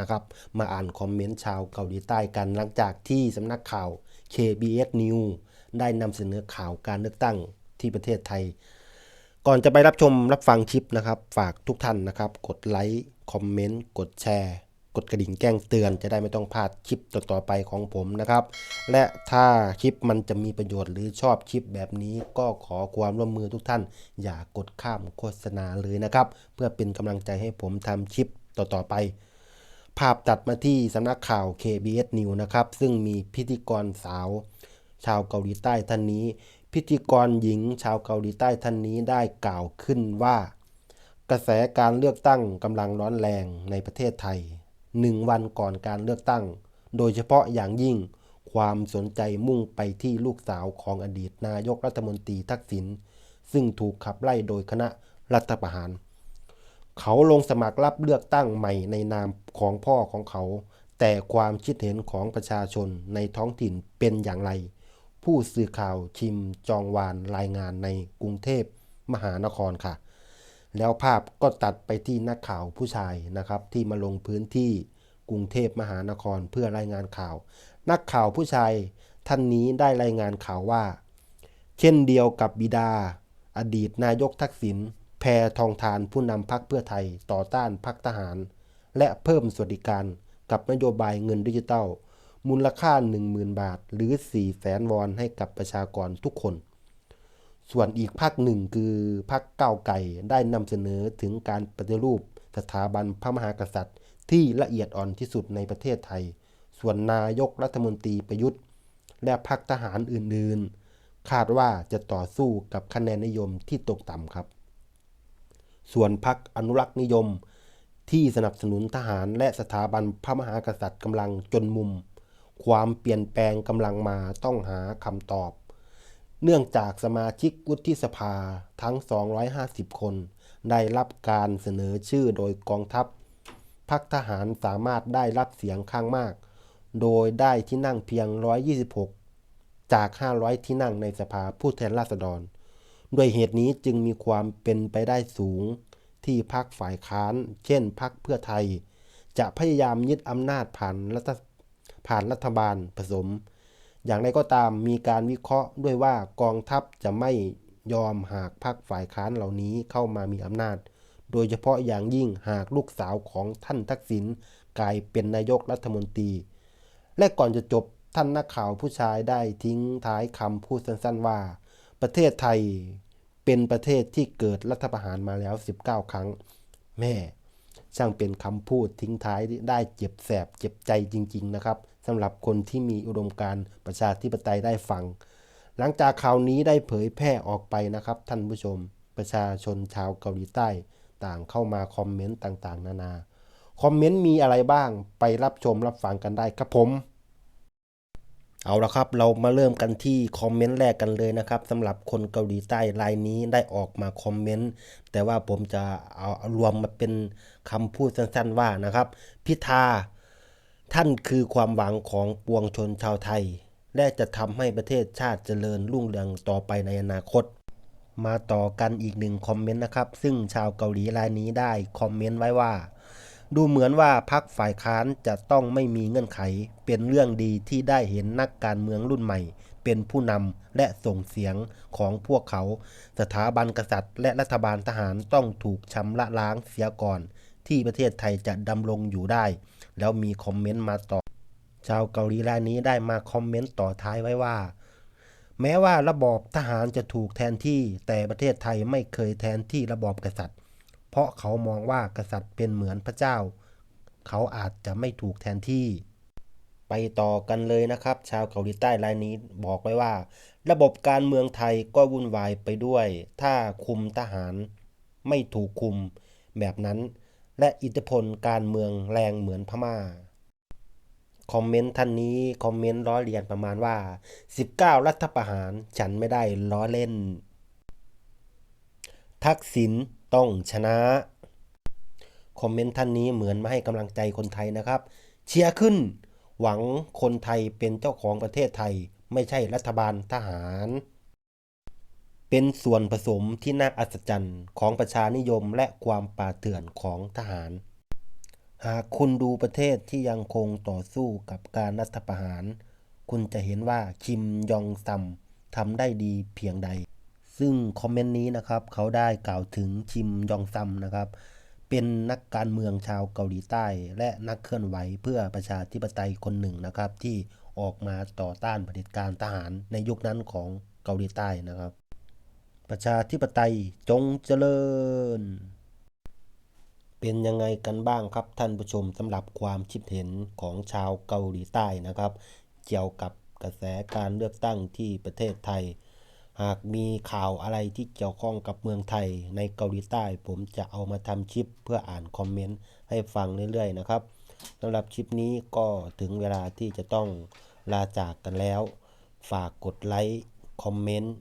นะครับมาอ่านคอมเมนต์ชาวเกาหลีใต้กันหลังจากที่สำนักข่าว KBS News ได้นำเสนอข่าวการเลือกตั้งที่ประเทศไทย ก่อนจะไปรับชมรับฟังคลิปนะครับ ฝากทุกท่านนะครับ กดไลค์คอมเมนต์กดแชร์ กดกระดิ่งแจ้งเตือน จะได้ไม่ต้องพลาดคลิปต่อๆไปของผมนะครับ และถ้าคลิปมันจะมีประโยชน์หรือชอบคลิปแบบนี้ก็ขอความร่วมมือทุกท่าน อย่ากดข้ามโฆษณาเลยนะครับ เพื่อเป็นกำลังใจให้ผมทำคลิปต่อๆไป ภาพตัดมาที่สำนักข่าว KBS News นะครับ ซึ่งมีพิธีกรสาว ชาวเกาหลีใต้ท่านนี้ พิธีกรหญิงชาวเกาหลีใต้ท่านนี้ได้กล่าวขึ้นว่า กระแสการเลือกตั้งกำลังร้อนแรงในประเทศไทยหนึ่งวันก่อนการเลือกตั้ง โดยเฉพาะอย่างยิ่งความสนใจมุ่งไปที่ลูกสาวของอดีตนายกรัฐมนตรีทักษิณซึ่งถูกขับไล่โดยคณะรัฐประหาร เขาลงสมัครรับเลือกตั้งใหม่ในนามของพ่อของเขา แต่ความคิดเห็นของประชาชนในท้องถิ่นเป็นอย่างไร ผู้สื่อข่าวชิมจองวานรายงานในกรุงเทพมหานครค่ะ แล้วภาพก็ตัดไปที่นักข่าวผู้ชายนะครับ ที่มาลงพื้นที่กรุงเทพมหานครเพื่อรายงานข่าว นักข่าวผู้ชายท่านนี้ได้รายงานข่าวว่า เช่นเดียวกับบิดา อดีตนายกทักษิณ แพทองทานผู้นำพักเพื่อไทยต่อต้านพักทหาร และเพิ่มสวัสดิการกับนโยบายเงินดิจิตัล มูลค่า 10,000 บาท หรือ4แสนวอนให้กับประชากรทุกคน ส่วนอีกภาคหนึ่งคือพรรคก้าวไก่ได้นำเสนอถึงการปฏิรูปสถาบันพระมหากษัตริย์ ที่ละเอียดอ่อนที่สุดในประเทศไทย ส่วนนายกรัฐมนตรีประยุทธ์ และพรรคทหารอื่นๆ คาดว่าจะต่อสู้กับคะแนนนิยมที่ตกต่ำครับ ส่วนพรรคอนุรักษ์นิยม ที่สนับสนุนทหารและสถาบันพระมหากษัตริย์กำลังจนมุม ความเปลี่ยนแปลงกำลังมาต้องหาคำตอบ เนื่องจากสมาชิกวุฒิสภาทั้ง 250 คน ได้รับการเสนอชื่อโดยกองทัพพรรคทหารสามารถได้รับเสียงข้างมาก โดยได้ที่นั่งเพียง 126 จาก 500 ที่นั่งในสภาผู้แทนราษฎร ด้วยเหตุนี้จึงมีความเป็นไปได้สูง ที่พรรคฝ่ายค้าน เช่นพรรคเพื่อไทย จะพยายามยึดอำนาจผ่านรัฐผ่านรัฐบาลผสม อย่างไรก็ตามมีการวิเคราะห์ด้วยว่ากองทัพจะไม่ยอมหากพรรคฝ่ายค้านเหล่านี้เข้ามามีอำนาจ โดยเฉพาะอย่างยิ่งหากลูกสาวของท่านทักษิณกลายเป็นนายกรัฐมนตรี และก่อนจะจบท่านนักข่าวผู้ชายได้ทิ้งท้ายคำพูดสั้นๆว่า ประเทศไทยเป็นประเทศที่เกิดรัฐประหารมาแล้ว 19 ครั้ง แม่ช่างเป็นคำพูดทิ้งท้ายได้เจ็บแสบเจ็บใจจริง ๆ นะครับสำหรับคนที่มีอุดมการณ์ประชาธิปไตยได้ฟัง หลังจากข่าวนี้ได้เผยแพร่ออกไปนะครับ ท่านผู้ชม ประชาชนชาวเกาหลีใต้ ต่างเข้ามาคอมเมนต์ต่างๆ นานา คอมเมนต์มีอะไรบ้างไปรับชมรับฟังกันได้ครับผม เอาละครับ เรามาเริ่มกันที่คอมเมนต์แรกกันเลยนะครับสำหรับคนเกาหลีใต้รายนี้ได้ออกมาคอมเมนต์แต่ว่าผมจะเอารวมมาเป็นคำพูดสั้นๆว่านะครับ พิธาท่านคือความหวังของปวงชนชาวไทย และจะทำให้ประเทศชาติเจริญรุ่งเรืองต่อไปในอนาคต มาต่อกันอีกหนึ่งคอมเมนต์นะครับ ซึ่งชาวเกาหลีรายนี้ได้คอมเมนต์ไว้ว่า ดูเหมือนว่าพรรคฝ่ายค้านจะต้องไม่มีเงื่อนไข เป็นเรื่องดีที่ได้เห็นนักการเมืองรุ่นใหม่ เป็นผู้นำและส่งเสียงของพวกเขา สถาบันกษัตริย์ และรัฐบาลทหารต้องถูกชำระล้างเสียก่อน ที่ประเทศไทยจะดำรงอยู่ได้ แล้วมีคอมเมนต์มาต่อ ชาวเกาหลีรายนี้ได้มาคอมเมนต์ต่อท้ายไว้ว่าแม้ว่าระบอบทหารจะถูกแทนที่ แต่ประเทศไทยไม่เคยแทนที่ระบอบกษัตริย์ เพราะเขามองว่ากษัตริย์เป็นเหมือนพระเจ้า เขาอาจจะไม่ถูกแทนที่ ไปต่อกันเลยนะครับ ชาวเกาหลีใต้รายนี้บอกไว้ว่า ระบบการเมืองไทยก็วุ่นวายไปด้วย ถ้าคุมทหาร ไม่ถูกคุมแบบนั้น และอิทธิพลการเมืองแรงเหมือนพม่าคอมเมนต์ท่านนี้คอมเมนต์ล้อเลียนประมาณว่า 19 รัฐประหารฉันไม่ได้ล้อเล่น ทักษิณ ต้องชนะ คอมเมนต์ท่านนี้เหมือนมาให้กำลังใจคนไทยนะครับ เชียร์ขึ้น หวังคนไทยเป็นเจ้าของประเทศไทย ไม่ใช่รัฐบาลทหาร เป็นส่วนผสมที่น่าอัศจรรย์ของประชานิยมและความป่าเถื่อนของทหาร หากคุณดูประเทศที่ยังคงต่อสู้กับการรัฐประหาร คุณจะเห็นว่าคิมยองซัมทำได้ดีเพียงใด ซึ่งคอมเมนต์นี้นะครับเขาได้กล่าวถึงคิมยองซัมนะครับ เป็นนักการเมืองชาวเกาหลีใต้ และนักเคลื่อนไหวเพื่อประชาธิปไตยคนหนึ่งนะครับ ที่ออกมาต่อต้านเผด็จการทหารในยุคนั้นของเกาหลีใต้นะครับ ประชาธิปไตยจงเจริญ เป็นยังไงกันบ้างครับท่านผู้ชมสำหรับความคิดเห็นของชาวเกาหลีใต้นะครับ เกี่ยวกับกระแสการเลือกตั้งที่ประเทศไทย หากมีข่าวอะไรที่เกี่ยวข้องกับเมืองไทยในเกาหลีใต้ ผมจะเอามาทำคลิปเพื่ออ่านคอมเมนต์ให้ฟังเรื่อยๆนะครับสำหรับคลิปนี้ก็ถึงเวลาที่จะต้องลาจากกันแล้ว ฝากกดไลค์คอมเมนต์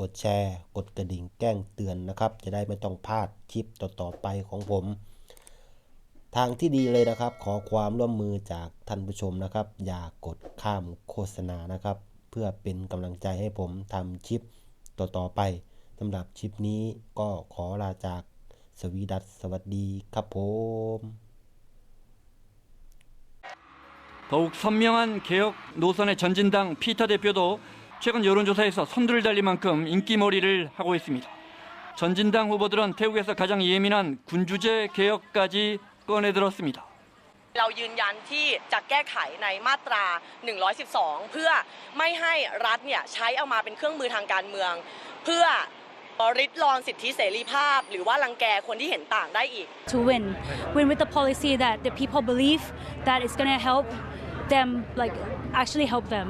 กดแชร์ กดกระดิ่งแจ้งเตือนนะครับ จะได้ไม่ต้องพลาดคลิปต่อๆไปของผม ทางที่ดีเลยนะครับ ขอความร่วมมือจากท่านผู้ชมนะครับ อย่ากดข้ามโฆษณานะครับ เพื่อเป็นกำลังใจให้ผมทำคลิป ต่อๆไปสำหรับคลิปนี้ก็ขอลาจากสวีดัสสวัสดีครับผม 더욱 선명한 개혁 노선의 전진당 피터 대표도 최근 여론조사에서 선두를 달릴 만큼 인기몰이를 하고 있습니다. 전진당 후보들은 태국에서 가장 예민한 군주제 개혁까지 꺼내들었습니다. เรายืนยันที่จะแก้ไขในมาตรา 112 เพื่อไม่ให้รัฐเนี่ยใช้เอามาเป็นเครื่องมือทางการเมือง เพื่อริดรอนสิทธิเสรีภาพ หรือว่ารังแกคนที่เห็นต่างได้อีก to win. Win with the policy that the people believe that it's going to help them, like actually help them.